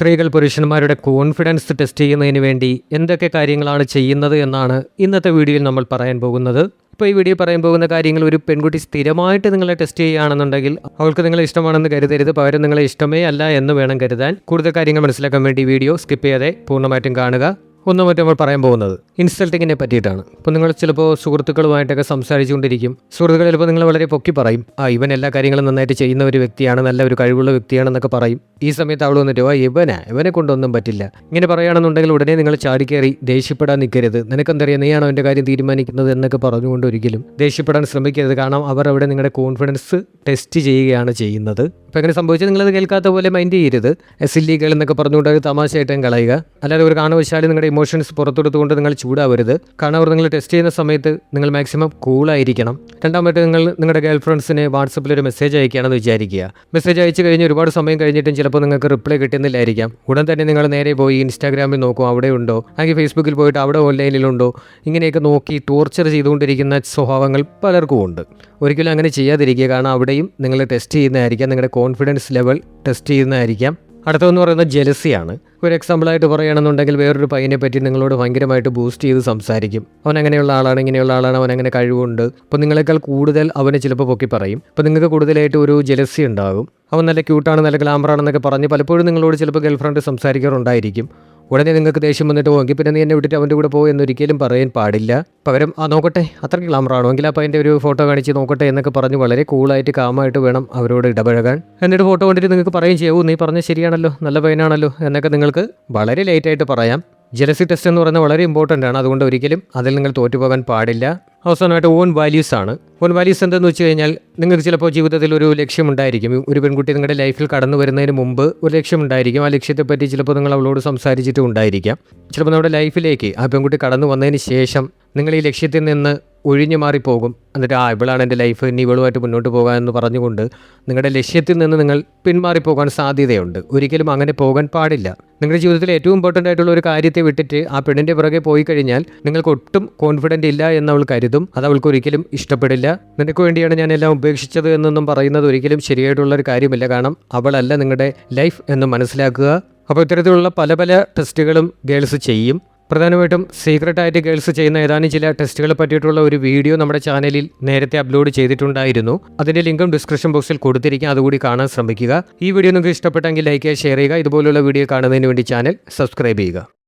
സ്ത്രീകൾ പുരുഷന്മാരുടെ confidence test ചെയ്യുന്നതിന് വേണ്ടി എന്തൊക്കെ കാര്യങ്ങളാണ് ചെയ്യുന്നത് എന്നാണ് ഇന്നത്തെ വീഡിയോയിൽ നമ്മൾ പറയാൻ പോകുന്നത്. ഇപ്പോൾ ഈ വീഡിയോ പറയാൻ പോകുന്ന കാര്യങ്ങൾ ഒരു പെൺകുട്ടി സ്ഥിരമായിട്ട് നിങ്ങളെ ടെസ്റ്റ് ചെയ്യുകയാണെന്നുണ്ടെങ്കിൽ അവൾക്ക് നിങ്ങളെ ഇഷ്ടമാണെന്ന് കരുതരുത് പകരം നിങ്ങളെ ഇഷ്ടമേ അല്ല എന്ന് വേണം കരുതാൻ. കൂടുതൽ കാര്യങ്ങൾ മനസ്സിലാക്കാൻ വേണ്ടി വീഡിയോ സ്കിപ്പ് ചെയ്യാതെ പൂർണമായിട്ടും കാണുക. ഒന്നും നമ്മൾ പറയാൻ പോകുന്നത്. ഇൻസൾട്ടിങ്ങിനെ പറ്റിയിട്ടാണ്. ഇപ്പോൾ നിങ്ങൾ ചിലപ്പോൾ സുഹൃത്തുക്കളുമായിട്ടൊക്കെ സംസാരിച്ചുകൊണ്ടിരിക്കും. സുഹൃത്തുക്കൾ ചിലപ്പോൾ നിങ്ങൾ വളരെ പൊക്കി പറയും. ആ ഇവൻ എല്ലാ കാര്യങ്ങളും നന്നായിട്ട് ചെയ്യുന്ന ഒരു വ്യക്തിയാണ് നല്ല ഒരു കഴിവുള്ള വ്യക്തിയാണെന്നൊക്കെ പറയും. ഈ സമയത്ത് അവൾ വന്നിട്ട് ആ ഇവനാ ഇവനെ കൊണ്ടൊന്നും പറ്റില്ല. ഇങ്ങനെ പറയുകയാണെന്നുണ്ടെങ്കിൽ ഉടനെ നിങ്ങൾ ചാടിക്കയറി ദേഷ്യപ്പെടാൻ നിൽക്കരുത്. നിനക്കെന്തറിയാം നീയാണോ എന്റെ കാര്യം തീരുമാനിക്കുന്നത് എന്നൊക്കെ പറഞ്ഞുകൊണ്ട് ഒരിക്കലും ദേഷ്യപ്പെടാൻ ശ്രമിക്കരുത്. കാരണം അവർ അവിടെ നിങ്ങളുടെ കോൺഫിഡൻസ് ടെസ്റ്റ് ചെയ്യുകയാണ് ചെയ്യുന്നത്. അപ്പോൾ എങ്ങനെ സംഭവിച്ചാൽ നിങ്ങളത് കേൾക്കാത്ത പോലെ മൈൻഡ് ചെയ്യരുത്. എസ് ഇല്ലീഗൽ എന്നൊക്കെ പറഞ്ഞുകൊണ്ട് അത് തമാശയായിട്ടും കളയുക. അല്ലാതെ ഒരു കാണവശാലി നിങ്ങളുടെ ഇമോഷൻസ് പുറത്തെടുത്തുകൊണ്ട് നിങ്ങൾ ചൂടാവരുത്. കാരണം അവർ നിങ്ങൾ ടെസ്റ്റ് ചെയ്യുന്ന സമയത്ത് നിങ്ങൾ മാക്സിമം കൂളായിരിക്കണം രണ്ടാമത്തെ നിങ്ങൾ നിങ്ങളുടെ ഗേൾ ഫ്രണ്ട്സിന് വാട്സപ്പിൽ ഒരു മെസ്സേജ് അയക്കുകയാണെന്ന് വിചാരിക്കുക. മെസ്സേജ് അയച്ചു കഴിഞ്ഞ് ഒരുപാട് സമയം കഴിഞ്ഞിട്ടും ചിലപ്പോൾ നിങ്ങൾക്ക് റിപ്ലൈ കിട്ടുന്നില്ലായിരിക്കാം. ഉടൻ തന്നെ നിങ്ങൾ നേരെ പോയി ഇൻസ്റ്റാഗ്രാമിൽ നോക്കും അവിടെ ഉണ്ടോ? അല്ലെങ്കിൽ ഫേസ്ബുക്കിൽ പോയിട്ട് അവിടെ ഓൺലൈനിലുണ്ടോ ഇങ്ങനെയൊക്കെ നോക്കി ടോർച്ചർ ചെയ്തുകൊണ്ടിരിക്കുന്ന സ്വഭാവങ്ങൾ പലർക്കും ഉണ്ട് ഒരിക്കലും അങ്ങനെ ചെയ്യാതിരിക്കുക. കാരണം അവിടെയും നിങ്ങൾ ടെസ്റ്റ് ചെയ്യുന്നതായിരിക്കാം. നിങ്ങളുടെ കോൺഫിഡൻസ് ലെവൽ ടെസ്റ്റ് ചെയ്യുന്നതായിരിക്കാം. അടുത്തതെന്ന് പറയുന്നത് ജലസിയാണ് ഒരു എക്സാമ്പിളായിട്ട് പറയുകയാണെന്നുണ്ടെങ്കിൽ വേറൊരു പയ്യനെ പറ്റി നിങ്ങളോട് ഭയങ്കരമായിട്ട് ബൂസ്റ്റ് ചെയ്ത് സംസാരിക്കും. അവൻ അങ്ങനെയുള്ള ആളാണ് ഇങ്ങനെയുള്ള ആളാണ് അവൻ അങ്ങനെ കഴിവുണ്ട്. അപ്പോൾ നിങ്ങളെക്കാൾ കൂടുതൽ അവനെ ചിലപ്പോൾ പൊക്കി പറയും. അപ്പോൾ നിങ്ങൾക്ക് കൂടുതലായിട്ട് ഒരു ജലസി ഉണ്ടാകും. അവൻ നല്ല ക്യൂട്ടാണ് നല്ല ഗ്ലാമറാണെന്നൊക്കെ പറഞ്ഞ് പലപ്പോഴും നിങ്ങളോട് ചിലപ്പോൾ ഗേൾഫ്രണ്ട് സംസാരിക്കാറുണ്ടായിരിക്കും. ഉടനെ നിങ്ങൾക്ക് ദേഷ്യം വന്നിട്ട് പോകുമെങ്കിൽ പിന്നെ നീ എന്നെ വിട്ടിട്ട് അവന്റെ കൂടെ പോകും എന്നൊരിക്കലും പറയാൻ പാടില്ല. പകരം ആ നോക്കട്ടെ. അത്ര ഗ്ലാമറാണോ എങ്കിൽ അപ്പോൾ അതിന്റെ ഒരു ഫോട്ടോ കാണിച്ച് നോക്കട്ടെ എന്നൊക്കെ പറഞ്ഞ് വളരെ കൂളായിട്ട് കാമായിട്ട് വേണം അവരോട് ഇടപഴകാൻ. എന്നിട്ട് ഫോട്ടോ കണ്ടിട്ട് നിങ്ങൾക്ക് പറയും ചെയ്യൂ. നീ പറഞ്ഞ ശരിയാണല്ലോ നല്ല പയ്യനാണല്ലോ എന്നൊക്കെ നിങ്ങൾക്ക് വളരെ ലേറ്റായിട്ട് പറയാം. ജലസി ടെസ്റ്റ് എന്ന് പറയുന്നത് വളരെ ഇമ്പോർട്ടന്റ് ആണ്. അതുകൊണ്ട് ഒരിക്കലും അതിൽ നിങ്ങൾ തോറ്റുപോകാൻ പാടില്ല. അവസാനമായിട്ട് ഓൺ വാല്യൂസ് ആണ്. ഓൺ വാല്യൂസ് എന്തെന്ന് വെച്ച് കഴിഞ്ഞാൽ നിങ്ങൾക്ക് ചിലപ്പോൾ ജീവിതത്തിൽ ഒരു ലക്ഷ്യമുണ്ടായിരിക്കും. ഒരു പെൺകുട്ടി നിങ്ങളുടെ ലൈഫിൽ കടന്നു വരുന്നതിന് മുമ്പ് ഒരു ലക്ഷ്യമുണ്ടായിരിക്കും. ആ ലക്ഷ്യത്തെപ്പറ്റി ചിലപ്പോൾ നിങ്ങൾ അവളോട് സംസാരിച്ചിട്ടും ഉണ്ടായിരിക്കാം. ചിലപ്പോൾ നമ്മുടെ ലൈഫിലേക്ക് ആ പെൺകുട്ടി കടന്നു വന്നതിന് ശേഷം നിങ്ങൾ ഈ ലക്ഷ്യത്തിൽ നിന്ന് ഒഴിഞ്ഞു മാറിപ്പോകും. എന്നിട്ട് ആ ഇവളാണ് എന്റെ ലൈഫ്. ഇനി ഇവളുമായിട്ട് മുന്നോട്ട് പോകാൻ എന്ന് പറഞ്ഞുകൊണ്ട് നിങ്ങളുടെ ലക്ഷ്യത്തിൽ നിന്ന് നിങ്ങൾ പിന്മാറിപ്പോകാൻ സാധ്യതയുണ്ട്. ഒരിക്കലും അങ്ങനെ പോകാൻ പാടില്ല. നിങ്ങളുടെ ജീവിതത്തിൽ ഏറ്റവും ഇമ്പോർട്ടന്റ് ആയിട്ടുള്ള ഒരു കാര്യത്തെ വിട്ടിട്ട് ആ പെണ്ണിന്റെ പുറകെ പോയി കഴിഞ്ഞാൽ നിങ്ങൾക്ക് ഒട്ടും കോൺഫിഡന്റ് ഇല്ല എന്ന് അവൾ കരുതും. അത് അവൾക്ക് ഒരിക്കലും ഇഷ്ടപ്പെടില്ല. നിനക്ക് വേണ്ടിയാണ് ഞാൻ എല്ലാം ഉപേക്ഷിച്ചത് എന്നൊന്നും പറയുന്നത് ഒരിക്കലും ശരിയായിട്ടുള്ള ഒരു കാര്യമില്ല. കാരണം അവളല്ല നിങ്ങളുടെ ലൈഫ് എന്ന് മനസ്സിലാക്കുക. അപ്പോൾ ഇത്തരത്തിലുള്ള പല പല ടെസ്റ്റുകളും ഗേൾസ് ചെയ്യും. പ്രധാനമായിട്ടും സീക്രട്ടായിട്ട് ഗേൾസ് ചെയ്യുന്ന ഏതാനും ചില ടെസ്റ്റുകളെ പറ്റിയിട്ടുള്ള ഒരു വീഡിയോ നമ്മുടെ ചാനലിൽ നേരത്തെ അപ്ലോഡ് ചെയ്തിട്ടുണ്ടായിരുന്നു. അതിന്റെ ലിങ്കും ഡിസ്ക്രിപ്ഷൻ ബോക്സിൽ കൊടുത്തിരിക്കും. അതുകൂടി കാണാൻ ശ്രമിക്കുക. ഈ വീഡിയോ നിങ്ങൾക്ക് ഇഷ്ടപ്പെട്ടെങ്കിൽ ലൈക്ക് ചെയ്യുക ഷെയർ ചെയ്യുക. ഇതുപോലുള്ള വീഡിയോ കാണുന്നതിന് വേണ്ടി ചാനൽ സബ്സ്ക്രൈബ് ചെയ്യുക.